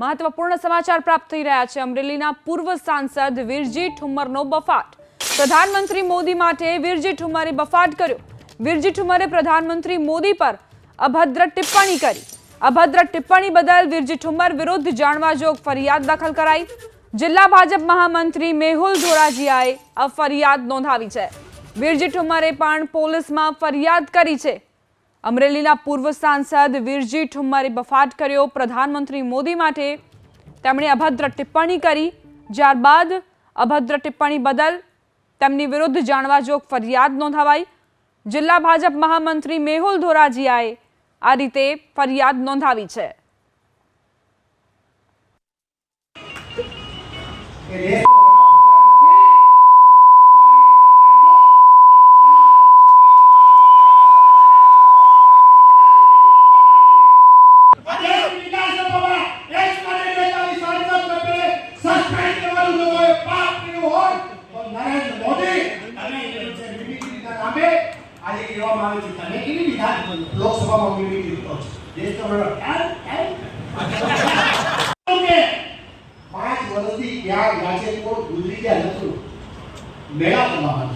મહત્વપૂર્ણ સમાચાર પ્રાપ્ત થઈ રહ્યા છે. અમરેલીના પૂર્વ સાંસદ વીરજી ઠુમ્મરનો બફાટ. પ્રધાનમંત્રી મોદી માટે વીરજી ઠુમ્મરે બફાટ કર્યો. વીરજી ઠુમ્મરે પ્રધાનમંત્રી મોદી પર અભદ્ર ટિપ્પણી કરી. અભદ્ર ટિપ્પણી બદલ વીરજી ઠુમ્મર વિરુદ્ધ જાણવા જોગ ફરિયાદ દાખલ કરાઈ. જિલ્લા ભાજપ મહામંત્રી મેહુલ ધોરાજીયાએ આ ફરિયાદ નોંધાવી છે. વીરજી ઠુમ્મરે પણ પોલીસમાં ફરિયાદ કરી છે. અમરેલીના પૂર્વ સાંસદ વીરજી ઠુમ્મરે બફાટ કર્યો. પ્રધાનમંત્રી મોદી માટે તેમણે અભદ્ર ટિપ્પણી કરી. ત્યારબાદ અભદ્ર ટિપ્પણી બદલ તેમની વિરુદ્ધ જાણવા જોગ ફરિયાદ નોંધાવાઈ. જિલ્લા ભાજપ મહામંત્રી મેહુલ ધોરાજીયાએ આ રીતે ફરિયાદ નોંધાવી છે. આજે વિધાનસભામાં એક માટે બેતાલીસ સાંસદ સભ્યને સસ્પેન્ડ કરવાનું જો હોય, પાપ કર્યું હોય, તો નરેન્દ્ર મોદી અને એ વિરુદ્ધ મિમિક્રીના નામે આજે કહેવામાં આવે છે, એવી વિધાન લોકસભામાં મેળવી કરો છો? ખ્યાલ? ખ્યાલ? પાંચ વર્ષથી ત્યાં રાજ્ય ગુજરી ગયા નતું મેળા કરવામાં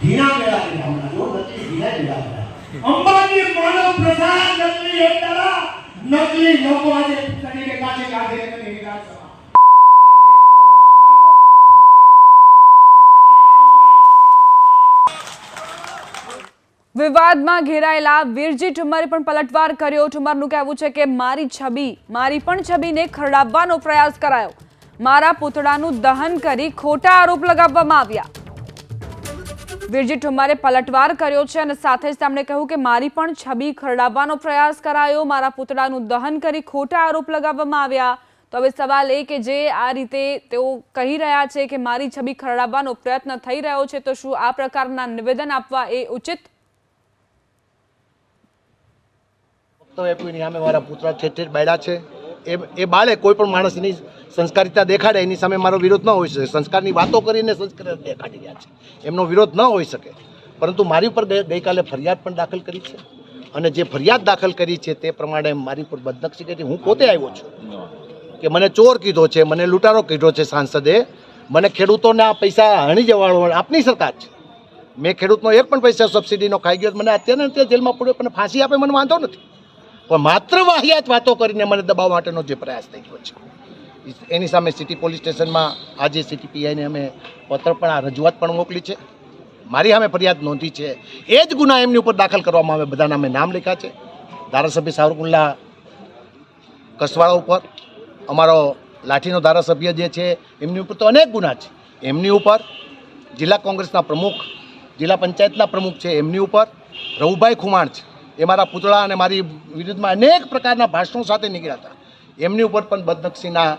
ધીણા મેળા કર્યા હમણાં જો નથી ધીણા મેળા કર્યા અંબાજી માનવ પ્રસાદ નકલી એકલા નકલી લોકો આજે તરીકે કાચે કાઢે તરીકે વિધાનસભા વિવાદમાં ઘેરાયેલા વીરજી ઠુમ્મરે પણ પલટવાર કર્યો. ઠુમ્મરનું કહેવું છે કે મારી છબી, મારી પણ છબીને ખરડાવવાનો પ્રયાસ કરાયો. મારા પૂતળાનું દહન કરી ખોટા આરોપ લગાવવામાં આવ્યા. વીરજી ઠુમ્મરે પલટવાર કર્યો છે અને સાથે જ તેમણે કહ્યું કે મારી પણ છબી ખરડાવવાનો પ્રયાસ કરાયો. મારા પૂતળાનું દહન કરી ખોટા આરોપ લગાવવામાં આવ્યા. તો હવે સવાલ એ કે જે આ રીતે તેઓ કહી રહ્યા છે કે મારી છબી ખરડાવવાનો પ્રયત્ન થઈ રહ્યો છે, તો શું આ પ્રકારના નિવેદન આપવા એ ઉચિત વક્તવ્ય આપ્યું સામે મારા પુતળા ઠેઠ બાળ્યા છે. એ એ બાળે કોઈ પણ માણસની સંસ્કારિતા દેખાડે, એની સામે મારો વિરોધ ન હોઈ શકે. સંસ્કારની વાતો કરીને સંસ્કાર દેખાડી રહ્યા છે. એમનો વિરોધ ન હોઈ શકે. પરંતુ મારી ઉપર ગઈ- ગઈકાલે ફરિયાદ પણ દાખલ કરી છે. અને જે ફરિયાદ દાખલ કરી છે તે પ્રમાણે મારી ઉપર બદનક્ષી કરી હું પોતે આવ્યો છું. કે મને ચોર કીધો છે, મને લૂંટારો કીધો છે સાંસદે. મને ખેડૂતોને પૈસા હણી જવાળો, આપની સરકાર છે. મેં ખેડૂતનો એક પણ પૈસા સબસિડીનો ખાઈ ગયો, મને અત્યારે અત્યારે જેલમાં પડ્યો, પણ ફાંસી આપે, મને વાંધો નથી. પણ માત્ર વાહિયાત વાતો કરીને મને દબાવવા માટેનો જે પ્રયાસ થઈ ગયો છે. એની સામે સિટી પોલીસ સ્ટેશનમાં આજે સિટી પીઆઈને અમે પત્ર પણ, આ રજૂઆત પણ મોકલી છે. મારી સામે ફરિયાદ નોંધી છે. એ જ ગુના એમની ઉપર દાખલ કરવામાં આવે બધા નામે નામ લખ્યા છે. ધારાસભ્ય સાવરકુંડલા કસવાળા ઉપર, અમારો લાઠીનો ધારાસભ્ય જે છે, એમની ઉપર તો અનેક ગુના છે. એમની ઉપર જિલ્લા કોંગ્રેસના પ્રમુખ, જિલ્લા પંચાયતના પ્રમુખ છે, એમની ઉપર રઘુભાઈ ખુમાણ છે. એ મારા પુતળા અને મારી વિરુદ્ધમાં અનેક પ્રકારના ભાષણો સાથે નીકળ્યા હતા. એમની ઉપર પણ બદનક્ષીના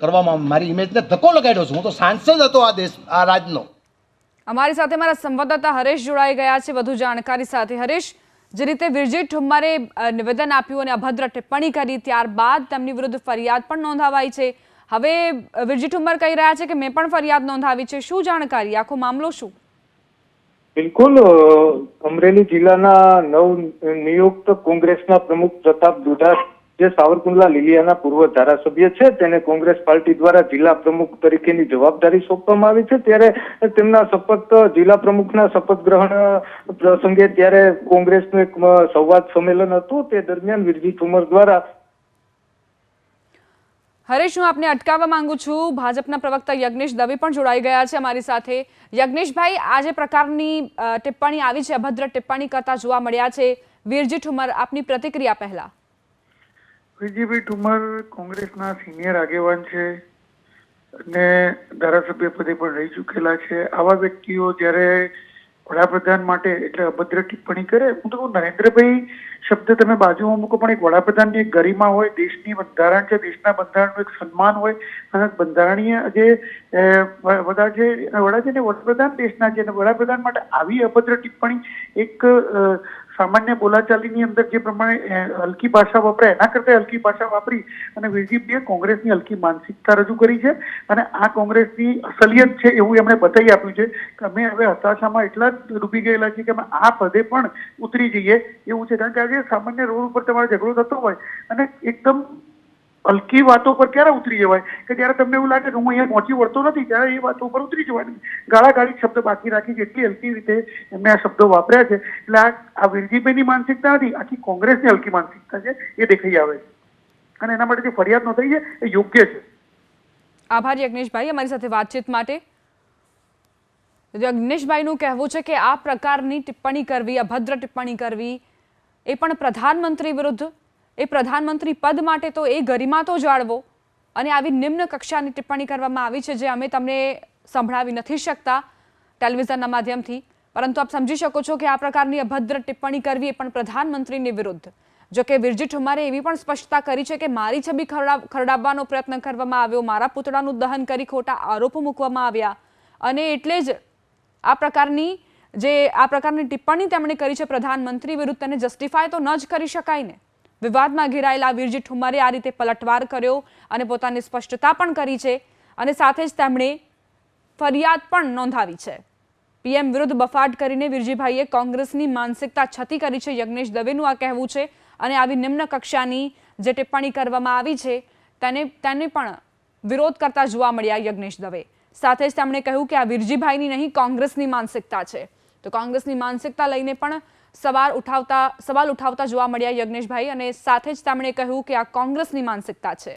કરવામાં મારી ઇમેજને ધક્કો લગાડ્યો છું. હું તો સાંસદ હતો આ દેશ, આ રાજનો. અમારી સાથે મારા સંવાદદાતા હરેશ જોડાઈ ગયા છે. વધુ જાણકારી સાથે હરેશ, જે રીતે વિરજી ઠુમ્મરે નિવેદન આપ્યું અને અભદ્ર ટિપ્પણી કરી, ત્યારબાદ તેમની વિરુદ્ધ ફરિયાદ પણ નોંધાવાઈ છે. હવે વિરજી ઠુમ્મર કહી રહ્યા છે કે, મેં પણ ફરિયાદ નોંધાવી છે. શું જાણકારી? આખો મામલો શું? બિલકુલ અમરેલી જિલ્લાના નવ નિયુક્ત કોંગ્રેસના પ્રમુખ પ્રતાપ દુધા જે સાવરકુંડલા લીલિયાના પૂર્વ ધારાસભ્ય છે, તેને કોંગ્રેસ પાર્ટી દ્વારા જિલ્લા પ્રમુખ તરીકેની જવાબદારી સોંપવામાં આવી છે. ત્યારે તેમના શપથ, જિલ્લા પ્રમુખના શપથ ગ્રહણ પ્રસંગે ત્યારે કોંગ્રેસનું એક સંવાદ સંમેલન હતું. તે દરમિયાન વિરજી ઠુમર દ્વારા હરેશ, હું આપને અટકાવવા માંગુ છું. ભાજપના પ્રવક્તા યજ્ઞેશ દવે પણ જોડાઈ ગયા છે અમારી સાથે. યજ્ઞેશભાઈ આ જે પ્રકારની ટિપ્પણી આવી છે, અભદ્ર ટિપ્પણી કરતા જોવા મળ્યા છે. વીરજી ઠુમર, આપની પ્રતિક્રિયા પહેલા. વીરજીભાઈ ઠુમર કોંગ્રેસના સિનિયર આગેવાન છે અને ધારાસભ્ય પદે પણ રહી ચૂકેલા છે. આવા વ્યક્તિઓ જ્યારે વડાપ્રધાન માટે એટલે અભદ્ર ટિપ્પણી કરે, હું તો નરેન્દ્રભાઈ શબ્દ તમે બાજુમાં મૂકો, પણ એક વડાપ્રધાનની એક ગરિમા હોય, દેશની બંધારણ છે, દેશના બંધારણનું એક સન્માન હોય, અને બંધારણીય જે વડા છે વડા છે ને, વડાપ્રધાન દેશના છે, અને વડાપ્રધાન માટે આવી અભદ્ર ટિપ્પણી એક સામાન્ય બોલાચાલીની અંદર જે પ્રમાણે હલકી ભાષા વપરાય એના કરતાં હલકી ભાષા વાપરી, અને વિરજીભાઈએ કોંગ્રેસની હલકી માનસિકતા રજૂ કરી છે, અને આ કોંગ્રેસની અસલિયત છે એવું એમણે બતાવી આપ્યું છે, કે અમે હવે હતાશામાં એટલા જ ડૂબી ગયેલા છીએ કે અમે આ પદે પણ ઉતરી જઈએ, એવું છે. કારણ કે આજે સામાન્ય રોડ ઉપર તમારો ઝઘડો થતો હોય અને એકદમ હલકી વાતો પર ક્યારે ઉતરી જવાય? કે જ્યારે તમને એવું લાગે કે હું અહીંયા પહોંચી વળતો નથી, ત્યારે એ વાતો પર ઉતરી જવાની. ગાળાગાળી શબ્દ બાકી રાખી જેટલી હલકી રીતે એમને આ શબ્દો વાપર્યા છે. એટલે આ વિરજીભાઈની માનસિકતા નથી આખી કોંગ્રેસની હલકી માનસિકતા છે, એ દેખાઈ આવે છે. અને એના માટે જે ફરિયાદ નોંધાઈ છે, એ યોગ્ય છે. આભાર યજ્ઞેશભાઈ, અમારી સાથે વાતચીત માટે. યજ્ઞેશભાઈનું કહેવું છે કે આ પ્રકારની ટિપ્પણી કરવી, અભદ્ર ટિપ્પણી કરવી એ પણ પ્રધાનમંત્રી વિરુદ્ધ. એ પ્રધાનમંત્રી પદ માટે તો એ ગરિમા તો જાળવો. અને આવી નિમ્ન કક્ષાની ટિપ્પણી કરવામાં આવી છે જે અમે તમને સંભળાવી નથી શકતા ટેલિવિઝનના માધ્યમથી. પરંતુ આપ સમજી શકો છો કે આ પ્રકારની અભદ્ર ટિપ્પણી કરવી એ પણ પ્રધાનમંત્રીની વિરુદ્ધ. જો કે વિરજી ઠુમારે એવી પણ સ્પષ્ટતા કરી છે કે મારી છબી ખરડા, ખરડાવવાનો પ્રયત્ન કરવામાં આવ્યો, મારા પુતળાનું દહન કરી ખોટા આરોપો મૂકવામાં આવ્યા. અને એટલે જ આ પ્રકારની જે આ પ્રકારની ટિપ્પણી તેમણે કરી છે, પ્રધાનમંત્રી વિરુદ્ધ તેને જસ્ટિફાય તો ન જ કરી શકાય ને. વિવાદમાં ઘેરાયેલા વીરજી ઠુમ્મરે આ રીતે પલટવાર કર્યો અને પોતાની સ્પષ્ટતા પણ કરી છે અને સાથે જ તેમણે ફરિયાદ પણ નોંધાવી છે. પીએમ વિરુદ્ધ બફાટ કરીને વિરજીભાઈએ કોંગ્રેસની માનસિકતા છતી કરી છે, યજ્ઞેશ દવેનું આ કહેવું છે અને આવી નિમ્ન કક્ષાની જે ટિપ્પણી કરવામાં આવી છે, તેને તેને પણ વિરોધ કરતા જોવા મળ્યા યજ્ઞેશ દવે. સાથે જ તેમણે કહ્યું કે આ વિરજીભાઈની નહીં, કોંગ્રેસની માનસિકતા છે. તો કોંગ્રેસની માનસિકતા લઈને પણ સવાલ ઉઠાવતા સવાલ ઉઠાવતા જોવા મળ્યા યજ્ઞેશભાઈ અને સાથે જ તેમણે કહ્યું કે આ કોંગ્રેસની માનસિકતા છે.